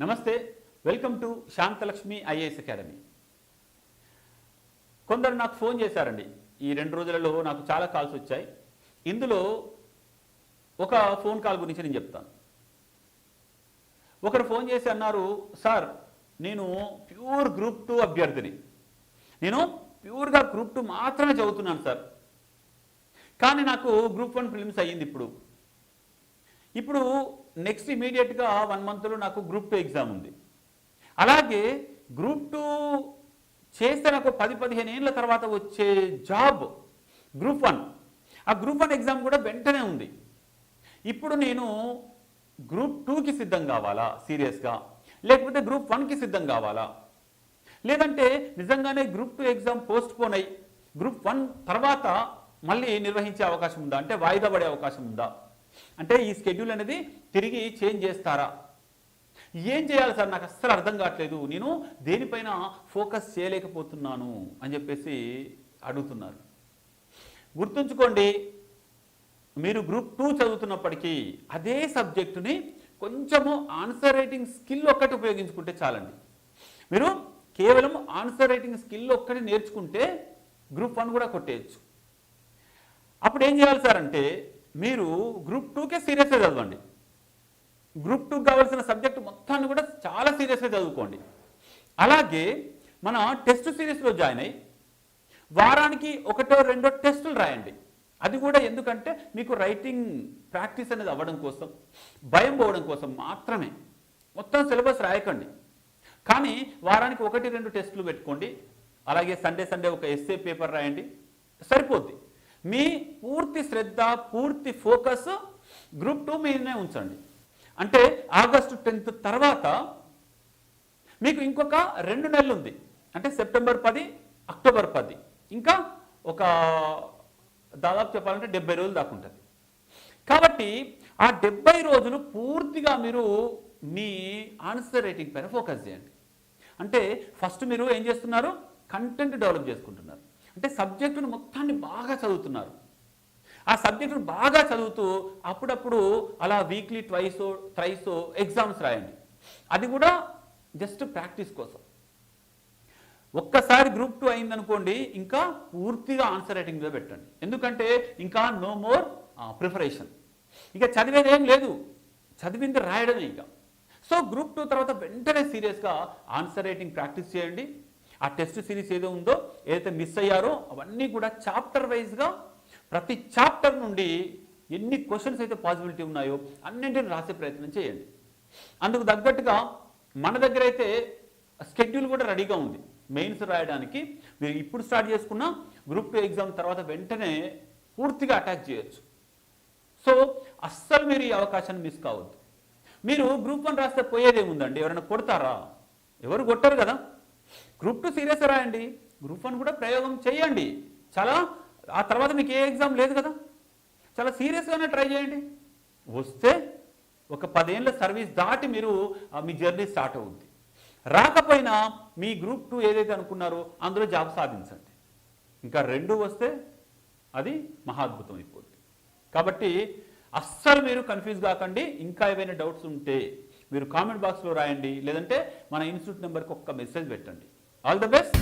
Namaste welcome to Shanthalakshmi IAS academy. కొందరు నాకు phone చేశారండి. ఈ రెండు రోజులలో నాకు చాలా కాల్స్ వచ్చాయి. ఇందులో ఒక ఫోన్ కాల్ గురించి నేను చెప్తాను. ఒకరు ఫోన్ చేసి అన్నారు సార్ నేను ప్యూర్ గ్రూప్ టూ అభ్యర్థిని. నేను ప్యూర్గా గ్రూప్ టూ మాత్రమే చదువుతున్నాను సార్. కానీ నాకు గ్రూప్ వన్ ఫిలిమ్స్ అయ్యింది ఇప్పుడు. ఇప్పుడు నెక్స్ట్ ఇమీడియట్గా వన్ మంత్లో నాకు గ్రూప్ టూ ఎగ్జామ్ ఉంది. అలాగే గ్రూప్ టూ చేస్తే నాకు పది పదిహేను ఏళ్ళ తర్వాత వచ్చే జాబ్ గ్రూప్ వన్ ఆ గ్రూప్ వన్ ఎగ్జామ్ కూడా వెంటనే ఉంది. ఇప్పుడు నేను గ్రూప్ టూకి సిద్ధం కావాలా? సీరియస్గా లేకపోతే గ్రూప్ వన్కి సిద్ధం కావాలా? లేదంటే నిజంగానే group two exam postpone అయ్యి గ్రూప్ వన్ తర్వాత మళ్ళీ నిర్వహించే అవకాశం ఉందా? అంటే వాయిదా పడే అవకాశం ఉందా? అంటే ఈ స్కెడ్యూల్ అనేది తిరిగి చేంజ్ చేస్తారా? ఏం చేయాలి సార్? నాకు అస్సలు అర్థం కావట్లేదు. నేను దేనిపైన ఫోకస్ చేయలేకపోతున్నాను అని చెప్పేసి అడుగుతున్నారు. గుర్తుంచుకోండి మీరు గ్రూప్ టూ చదువుతున్నప్పటికీ అదే సబ్జెక్టుని కొంచెము ఆన్సర్ రైటింగ్ స్కిల్ ఒక్కటి ఉపయోగించుకుంటే చాలండి. మీరు కేవలం ఆన్సర్ రైటింగ్ స్కిల్ ఒక్కటి నేర్చుకుంటే గ్రూప్ వన్ కూడా కొట్టేయచ్చు. అప్పుడు ఏం చేయాలి సార్ అంటే మీరు గ్రూప్ టూకే సీరియస్గా చదవండి. గ్రూప్ టూకి కావాల్సిన సబ్జెక్ట్ మొత్తాన్ని కూడా చాలా సీరియస్గా చదువుకోండి. అలాగే మన టెస్ట్ సిరీస్లో జాయిన్ అయ్యి వారానికి ఒకటో రెండో టెస్టులు రాయండి. అది కూడా ఎందుకంటే మీకు రైటింగ్ ప్రాక్టీస్ అనేది అవ్వడం కోసం భయం పోవడం కోసం మాత్రమే. మొత్తం సిలబస్ రాయకండి. కానీ వారానికి ఒకటి రెండు టెస్టులు పెట్టుకోండి. అలాగే సండే సండే ఒక ఎస్ఏ పేపర్ రాయండి. సరిపోద్ది. మీ పూర్తి శ్రద్ధ పూర్తి ఫోకస్ గ్రూప్ టూ మీదనే ఉంచండి. అంటే ఆగస్టు టెన్త్ తర్వాత మీకు ఇంకొక రెండు నెలలు ఉంది. అంటే సెప్టెంబర్ పది అక్టోబర్ పది. ఇంకా ఒక దాదాపు చెప్పాలంటే డెబ్బై రోజులు దాకా ఉంటుంది. కాబట్టి ఆ డెబ్బై రోజులు పూర్తిగా మీరు మీ ఆన్సర్ రేటింగ్ పైన ఫోకస్ చేయండి. అంటే ఫస్ట్ మీరు ఏం చేస్తున్నారు? కంటెంట్ డెవలప్ చేసుకుంటున్నారు. అంటే సబ్జెక్టును మొత్తాన్ని బాగా చదువుతున్నారు. ఆ సబ్జెక్టును బాగా చదువుతూ అప్పుడప్పుడు అలా వీక్లీ ట్వైసో థ్రైసో ఎగ్జామ్స్ రాయండి. అది కూడా జస్ట్ ప్రాక్టీస్ కోసం. ఒక్కసారి గ్రూప్ టూ అయిందనుకోండి ఇంకా పూర్తిగా ఆన్సర్ రైటింగ్ మీద పెట్టండి. ఎందుకంటే ఇంకా నో మోర్ ప్రిపరేషన్. ఇక చదివేది ఏం లేదు. చదివింది రాయడమే ఇంకా. సో గ్రూప్ టూ తర్వాత వెంటనే సీరియస్గా ఆన్సర్ రైటింగ్ ప్రాక్టీస్ చేయండి. ఆ టెస్ట్ సిరీస్ ఏదో ఉందో ఏదైతే మిస్ అయ్యారో అవన్నీ కూడా చాప్టర్ వైజ్గా ప్రతి చాప్టర్ నుండి ఎన్ని క్వశ్చన్స్ అయితే పాసిబిలిటీ ఉన్నాయో అన్నింటిని రాసే ప్రయత్నం చేయండి. అందుకు తగ్గట్టుగా మన దగ్గర అయితే స్కెడ్యూల్ కూడా రెడీగా ఉంది. మెయిన్స్ రాయడానికి మీరు ఇప్పుడు స్టార్ట్ చేసుకున్న గ్రూప్ టూ ఎగ్జామ్ తర్వాత వెంటనే పూర్తిగా అటాక్ చేయొచ్చు. సో అస్సలు మీరు ఈ అవకాశాన్ని మిస్ కావద్దు. మీరు గ్రూప్ వన్ రాస్తే పోయేదేముందండి? ఎవరైనా కొడతారా? ఎవరు కొట్టరు కదా? గ్రూప్ టూ సీరియస్ రాయండి. గ్రూప్ వన్ కూడా ప్రయోగం చేయండి. చాలా ఆ తర్వాత మీకు ఏ ఎగ్జామ్ లేదు కదా? చాలా సీరియస్గానే ట్రై చేయండి. వస్తే ఒక పదేళ్ళ సర్వీస్ దాటి మీరు ఆ, మీ జర్నీ స్టార్ట్ అవుద్ది. రాకపోయినా మీ గ్రూప్ టూ ఏదైతే అనుకున్నారో అందులో జాబ్ సాధించండి. ఇంకా రెండు వస్తే అది మహాద్భుతం అయిపోద్ది కాబట్టి అస్సలు మీరు కన్ఫ్యూజ్ కాకండి. ఇంకా ఏవైనా డౌట్స్ ఉంటే మీరు కామెంట్ బాక్స్లో రాయండి లేదంటే మన ఇన్స్టిట్యూట్ నెంబర్కి ఒక్క మెసేజ్ పెట్టండి. All the best